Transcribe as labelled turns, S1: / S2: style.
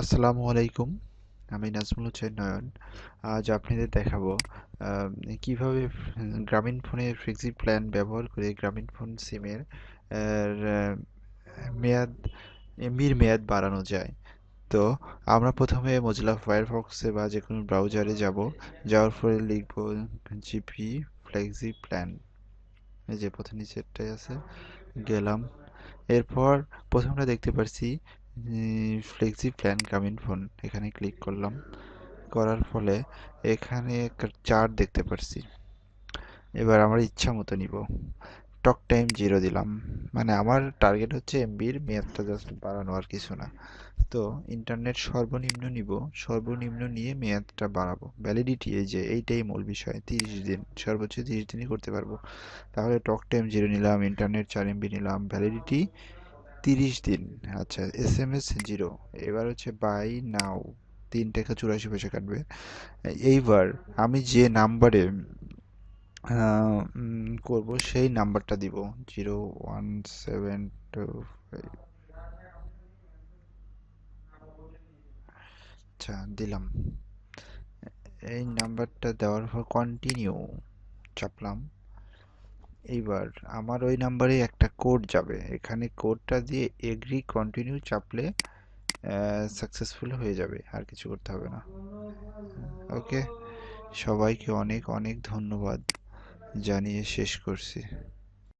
S1: আসসালামু আলাইকুম, আমি নাজমুল হোসেন নয়ন। আজ আপনাদের দেখাবো কীভাবে গ্রামীণ ফোনের ফ্লেক্সি প্ল্যান ব্যবহার করে গ্রামীণ ফোন সিমের মেয়াদ, এমবির মেয়াদ বাড়ানো যায়। তো আমরা প্রথমে মোজিলা ফায়ারফক্সে বা যে কোনো ব্রাউজারে যাব, যাওয়ার পরে লিখব জিপি ফ্লেক্সি প্ল্যান এই যে প্রথম নিচেরটাই আছে, গেলাম। এরপর প্রথমটা দেখতে পারছি ফ্লেক্সি প্ল্যান গ্রামীণ ফোন এখানে ক্লিক করলাম। করার ফলে এখানে একটা চার্ট দেখতে পারছি। এবার আমার ইচ্ছা মতো নিব। টক টাইম জিরো দিলাম। মানে আমার টার্গেট হচ্ছে এমবির মেয়াদটা জাস্ট বাড়ানো আর কিছু না। তো ইন্টারনেট সর্বনিম্ন নিব। সর্বনিম্ন নিয়ে মেয়াদটা বাড়াবো। ভ্যালিডিটি এই যে এইটাই মূল বিষয়। তিরিশ দিন, সর্বোচ্চ তিরিশ দিনই করতে পারব। তাহলে টক টাইম জিরো নিলাম ইন্টারনেট চার এমবি নিলাম। ভ্যালিডিটি তিরিশ দিন। আচ্ছা এস এম এস জিরো এবার হচ্ছে বাই নাও তিন টাকা চুরাশি পয়সা কাটবে। এইবার আমি যে নাম্বারে করব সেই নাম্বারটা দিব। জিরো ওয়ান সেভেন টু আচ্ছা দিলাম। এই নাম্বারটা দেওয়ার পর কন্টিনিউ চাপলাম। এইবার আমার ওই নাম্বারে একটা কোড যাবে। এখানে কোডটা দিয়ে এগ্রি কন্টিনিউ চাপলে সাকসেসফুল হয়ে যাবে। আর কিছু করতে হবে না। ওকে সবাইকে অনেক অনেক ধন্যবাদ। জানিয়ে শেষ করছি।